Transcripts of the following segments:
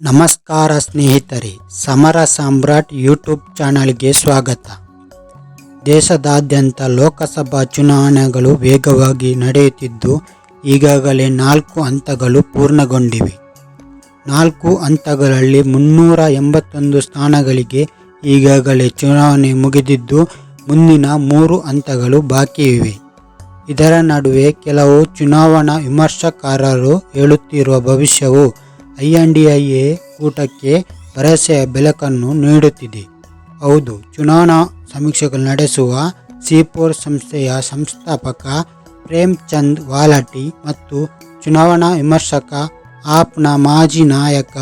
ನಮಸ್ಕಾರ ಸ್ನೇಹಿತರೆ, ಸಮರ ಸಾಮ್ರಾಟ್ ಯೂಟ್ಯೂಬ್ ಚಾನಲ್ಗೆ ಸ್ವಾಗತ. ದೇಶದಾದ್ಯಂತ ಲೋಕಸಭಾ ಚುನಾವಣೆಗಳು ವೇಗವಾಗಿ ನಡೆಯುತ್ತಿದ್ದು, ಈಗಾಗಲೇ ನಾಲ್ಕು ಹಂತಗಳು ಪೂರ್ಣಗೊಂಡಿವೆ. ನಾಲ್ಕು ಹಂತಗಳಲ್ಲಿ ಮುನ್ನೂರ ಎಂಬತ್ತೊಂದು ಸ್ಥಾನಗಳಿಗೆ ಈಗಾಗಲೇ ಚುನಾವಣೆ ಮುಗಿದಿದ್ದು, ಮುಂದಿನ ಮೂರು ಹಂತಗಳು ಬಾಕಿ ಇವೆ. ಇದರ ನಡುವೆ ಕೆಲವು ಚುನಾವಣಾ ವಿಮರ್ಶಕಾರರು ಹೇಳುತ್ತಿರುವ ಭವಿಷ್ಯವು ಐಎನ್ಡಿಎ ಕೂಟಕ್ಕೆ ಭರವಸೆಯ ಬೆಳಕನ್ನು ನೀಡುತ್ತಿದೆ. ಹೌದು, ಚುನಾವಣಾ ಸಮೀಕ್ಷೆಗಳು ನಡೆಸುವ ಸಿಪೋರ್ ಸಂಸ್ಥೆಯ ಸಂಸ್ಥಾಪಕ ಪ್ರೇಮ್ ಚಂದ್ ವಾಲಾಟಿ ಮತ್ತು ಚುನಾವಣಾ ವಿಮರ್ಶಕ ಆಪ್ನ ಮಾಜಿ ನಾಯಕ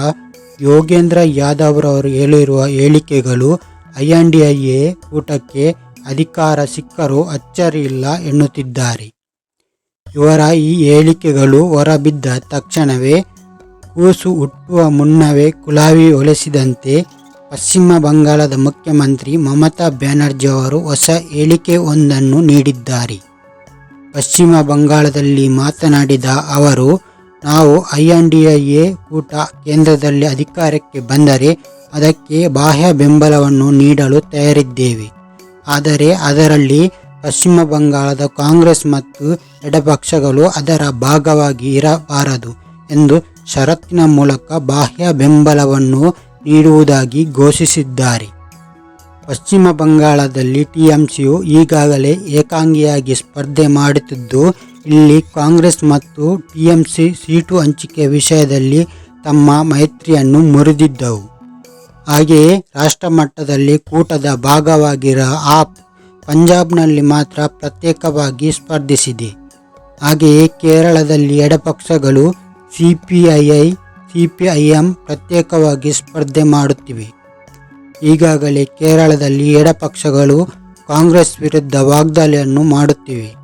ಯೋಗೇಂದ್ರ ಯಾದವ್ ರವರು ಹೇಳಿರುವ ಹೇಳಿಕೆಗಳು ಐಎನ್ಡಿಐಎ ಕೂಟಕ್ಕೆ ಅಧಿಕಾರ ಸಿಕ್ಕರೂ ಅಚ್ಚರಿಯಿಲ್ಲ ಎನ್ನುತ್ತಿದ್ದಾರೆ. ಇವರ ಈ ಹೇಳಿಕೆಗಳು ಹೊರಬಿದ್ದ ತಕ್ಷಣವೇ ಕೂಸು ಹುಟ್ಟುವ ಮುನ್ನವೇ ಕುಲಾವಿ ಹೊಲಿಸಿದಂತೆ ಪಶ್ಚಿಮ ಬಂಗಾಳದ ಮುಖ್ಯಮಂತ್ರಿ ಮಮತಾ ಬ್ಯಾನರ್ಜಿ ಅವರು ಹೊಸ ಹೇಳಿಕೆಯೊಂದನ್ನು ನೀಡಿದ್ದಾರೆ. ಪಶ್ಚಿಮ ಬಂಗಾಳದಲ್ಲಿ ಮಾತನಾಡಿದ ಅವರು, ನಾವು ಐಎನ್ಡಿಎ ಕೂಟ ಕೇಂದ್ರದಲ್ಲಿ ಅಧಿಕಾರಕ್ಕೆ ಬಂದರೆ ಅದಕ್ಕೆ ಬಾಹ್ಯ ಬೆಂಬಲವನ್ನು ನೀಡಲು ತಯಾರಿದ್ದೇವೆ. ಆದರೆ ಅದರಲ್ಲಿ ಪಶ್ಚಿಮ ಬಂಗಾಳದ ಕಾಂಗ್ರೆಸ್ ಮತ್ತು ಎಡಪಕ್ಷಗಳು ಅದರ ಭಾಗವಾಗಿ ಇರಬಾರದು ಎಂದು ಷರತ್ತಿನ ಮೂಲಕ ಬಾಹ್ಯ ಬೆಂಬಲವನ್ನು ನೀಡುವುದಾಗಿ ಘೋಷಿಸಿದ್ದಾರೆ. ಪಶ್ಚಿಮ ಬಂಗಾಳದಲ್ಲಿ ಟಿಎಂಸಿಯು ಈಗಾಗಲೇ ಏಕಾಂಗಿಯಾಗಿ ಸ್ಪರ್ಧೆ ಮಾಡುತ್ತಿದ್ದು, ಇಲ್ಲಿ ಕಾಂಗ್ರೆಸ್ ಮತ್ತು ಟಿಎಂಸಿ ಸೀಟು ಹಂಚಿಕೆ ವಿಷಯದಲ್ಲಿ ತಮ್ಮ ಮೈತ್ರಿಯನ್ನು ಮುರಿದಿದ್ದವು. ಹಾಗೆಯೇ ರಾಷ್ಟ್ರಮಟ್ಟದಲ್ಲಿ ಕೂಟದ ಭಾಗವಾಗಿರುವ ಆಪ್ ಪಂಜಾಬ್ನಲ್ಲಿ ಮಾತ್ರ ಪ್ರತ್ಯೇಕವಾಗಿ ಸ್ಪರ್ಧಿಸಿದೆ. ಹಾಗೆಯೇ ಕೇರಳದಲ್ಲಿ ಎಡಪಕ್ಷಗಳು ಸಿಪಿಐಐ ಎಂ ಪ್ರತ್ಯೇಕವಾಗಿ ಸ್ಪರ್ಧೆ ಮಾಡುತ್ತಿವೆ. ಈಗಾಗಲೇ ಕೇರಳದಲ್ಲಿ ಎಡಪಕ್ಷಗಳು ಕಾಂಗ್ರೆಸ್ ವಿರುದ್ಧ ವಾಗ್ದಾಳಿಯನ್ನು ಮಾಡುತ್ತಿವೆ.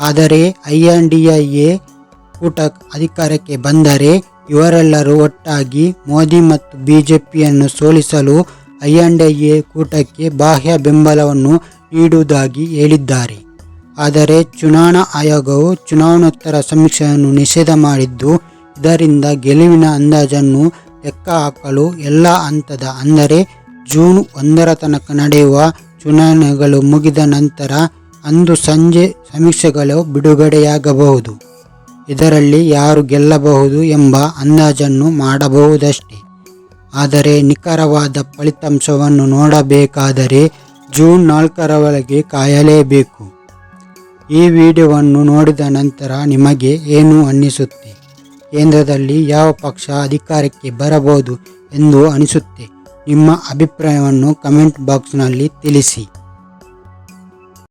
ಆದರೆ I N D I A ಕೂಟ ಅಧಿಕಾರಕ್ಕೆ ಬಂದರೆ ಇವರೆಲ್ಲರೂ ಒಟ್ಟಾಗಿ ಮೋದಿ ಮತ್ತು ಬಿಜೆಪಿಯನ್ನು ಸೋಲಿಸಲು ಐ ಎನ್ ಡಿ ಎ ಕೂಟಕ್ಕೆ ಬಾಹ್ಯ ಬೆಂಬಲವನ್ನು ನೀಡುವುದಾಗಿ ಹೇಳಿದ್ದಾರೆ. ಆದರೆ ಚುನಾವಣಾ ಆಯೋಗವು ಚುನಾವಣೋತ್ತರ ಸಮೀಕ್ಷೆಯನ್ನು ನಿಷೇಧ ಮಾಡಿದ್ದು ಇದರಿಂದ ಗೆಲುವಿನ ಅಂದಾಜನ್ನು ಲೆಕ್ಕ ಹಾಕಲು ಎಲ್ಲ ಹಂತದ, ಅಂದರೆ ಜೂನ್ ಒಂದರ ತನಕ ನಡೆಯುವ ಚುನಾವಣೆಗಳು ಮುಗಿದ ನಂತರ ಅಂದು ಸಂಜೆ ಸಮೀಕ್ಷೆಗಳು ಬಿಡುಗಡೆಯಾಗಬಹುದು. ಇದರಲ್ಲಿ ಯಾರು ಗೆಲ್ಲಬಹುದು ಎಂಬ ಅಂದಾಜನ್ನು ಮಾಡಬಹುದಷ್ಟೆ. ಆದರೆ ನಿಖರವಾದ ಫಲಿತಾಂಶವನ್ನು ನೋಡಬೇಕಾದರೆ ಜೂನ್ ನಾಲ್ಕರವರೆಗೆ ಕಾಯಲೇಬೇಕು. ಈ ವಿಡಿಯೋವನ್ನು ನೋಡಿದ ನಂತರ ನಿಮಗೆ ಏನು ಅನ್ನಿಸುತ್ತೆ? ಕೇಂದ್ರದಲ್ಲಿ ಯಾವ ಪಕ್ಷ ಅಧಿಕಾರಕ್ಕೆ ಬರಬಹುದು ಎಂದು ಅನಿಸುತ್ತೆ. ನಿಮ್ಮ ಅಭಿಪ್ರಾಯವನ್ನು ಕಮೆಂಟ್ ಬಾಕ್ಸ್ನಲ್ಲಿ ತಿಳಿಸಿ.